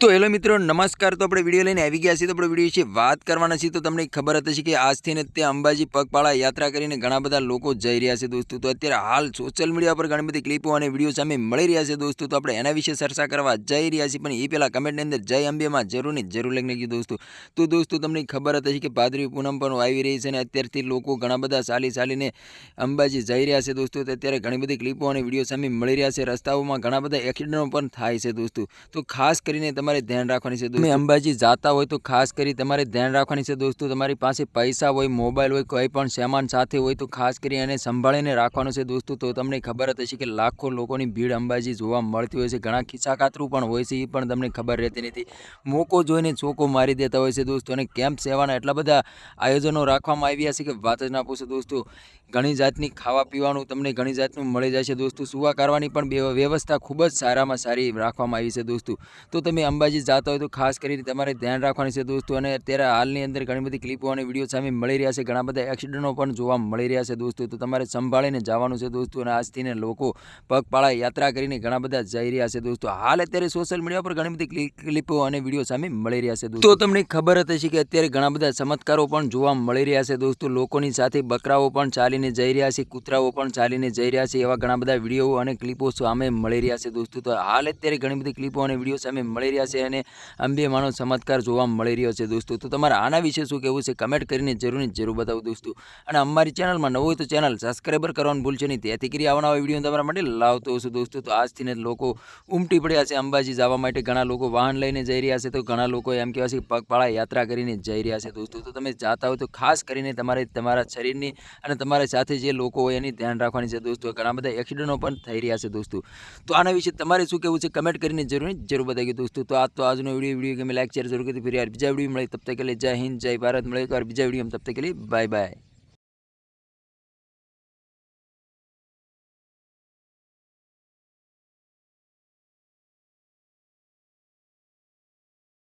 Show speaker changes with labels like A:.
A: તો હેલો મિત્રો, નમસ્કાર. તો આપણે વીડિયો લઈને આવી ગયા છીએ. તો આપણે વીડિયો વિશે વાત કરવાના છીએ. તો તમને ખબર હતી કે આજથી ને તે અંબાજી પગપાળા યાત્રા કરીને ઘણા બધા લોકો જઈ રહ્યા છે દોસ્તો. તો અત્યારે હાલ સોશિયલ મીડિયા પર ઘણી બધી ક્લિપો અને વીડિયો સામે મળી રહ્યા છે દોસ્તો. તો આપણે એના વિશે ચર્ચા કરવા જઈ રહ્યા છીએ. પણ એ પહેલાં કમેન્ટની અંદર જય અંબેમાં જરૂર ને જરૂર લઈને ગયું દોસ્તો. તો દોસ્તો તમને ખબર હતી કે ભાદરવી પૂનમ પણ આવી રહી છે અને અત્યારથી લોકો ઘણા બધા ચાલી ચાલીને અંબાજી જઈ રહ્યા છે દોસ્તો. તો અત્યારે ઘણી બધી ક્લિપો અને વીડિયો સામે મળી રહ્યા છે. રસ્તાઓમાં ઘણા બધા એક્સિડન્ટો પણ થાય છે દોસ્તો. તો ખાસ કરીને તમારે ધ્યાન રાખવાની છે તમે અંબાજી જાતા હોય તો ખાસ કરી તમારે ધ્યાન રાખવાની છે દોસ્તો. તમારી પાસે પૈસા હોય મોબાઈલ હોય કોઈ પણ સામાન સાથે હોય તો ખાસ કરી એને સંભાળીને રાખવાનું છે દોસ્તો. તો તમને ખબર જ હશે કે લાખો લોકોની ભીડ અંબાજી જોવા મળતી હોય છે. ઘણા ખિસ્સાકાતરું પણ હોય છે એ પણ તમને ખબર રહેતી નથી. મોકો જોઈને ચોકો મારી દેતા હોય છે દોસ્તો. અને કેમ્પ સેવાના એટલા બધા આયોજનો રાખવામાં આવ્યા છે કે વાત જ ના પૂછો દોસ્તો. ઘણી જાતની ખાવા પીવાનું તમને ઘણી જાતનું મળી જાય છે દોસ્તો. સુવા કરવાની પણ વ્યવસ્થા ખૂબ જ સારામાં સારી રાખવામાં આવી છે દોસ્તો. તો તમે અંબાજી જતા હોય તો ખાસ કરીને તમારે ધ્યાન રાખવાની છે દોસ્તો. અને અત્યારે હાલની અંદર ઘણી બધી ક્લિપો અને વીડિયો સામે મળી રહ્યા છે. ઘણા બધા એક્સિડન્ટો પણ જોવા મળી રહ્યા છે દોસ્તો. તો તમારે સંભાળીને જવાનું છે દોસ્તો અને આજથી લોકો પગપાળા યાત્રા કરીને ઘણા બધા જઈ રહ્યા છે દોસ્તો. હાલ અત્યારે સોશિયલ મીડિયા પર ઘણી બધી ક્લિ- ક્લિપો અને વીડિયો સામે મળી રહ્યા છે દોસ્તો. તમને ખબર હતી કે અત્યારે ઘણા બધા ચમત્કારો પણ જોવા મળી રહ્યા છે દોસ્તો. લોકોની સાથે બકરાઓ પણ ચાલીને જઈ રહ્યા છે, કૂતરાઓ પણ ચાલીને જઈ રહ્યા છે એવા ઘણા બધા વીડિયો અને ક્લિપો સામે મળી રહ્યા છે દોસ્તો. તો હાલ અત્યારે ઘણી બધી ક્લિપો અને વીડિયો સામે મળી રહ્યા છે અને અંબે માનો ચમત્કાર જોવા મળી રહ્યો છે દોસ્તો. તો તમારે આના વિશે શું કહેવું છે? કમેન્ટ કરીને જરૂર જરૂર બતાવો દોસ્તો. અને અમારી ચેનલમાં નવું તો ચેનલ સબસ્ક્રાઈબર કરવાનું ભૂલશે નહીં. તેથી કરી આવવાના વીડિયો તમારા માટે લાવતો હશું દોસ્તો. તો આજથી ને લોકો ઉમટી પડ્યા છે અંબાજી જવા માટે. ઘણા લોકો વાહન લઈને જઈ રહ્યા છે તો ઘણા લોકો એમ કહેવાય છે પગપાળા યાત્રા કરીને જઈ રહ્યા છે દોસ્તો. તો તમે જાતા હોય તો ખાસ કરીને તમારે તમારા શરીરની અને તમારા સાથે જે લોકો હોય એની ધ્યાન રાખવાની છે દોસ્તો. ઘણા બધા એક્સિડન્ટો પણ થઈ રહ્યા છે દોસ્તો. તો આના વિશે તમારે શું કહેવું છે? કમેન્ટ કરીને જરૂર જરૂર બતાવી દોસ્તો. તો આ તો આજનો વિડીયો વિડીયો ગમે લાઈક શેર જરૂર કરી ફરી યાર બીજા વિડીયો મળે તબ તક કે लिए જય હિન્દ જય ભારત મળે એક વાર બીજા વિડીયો તબ તક કે लिए બાય બાય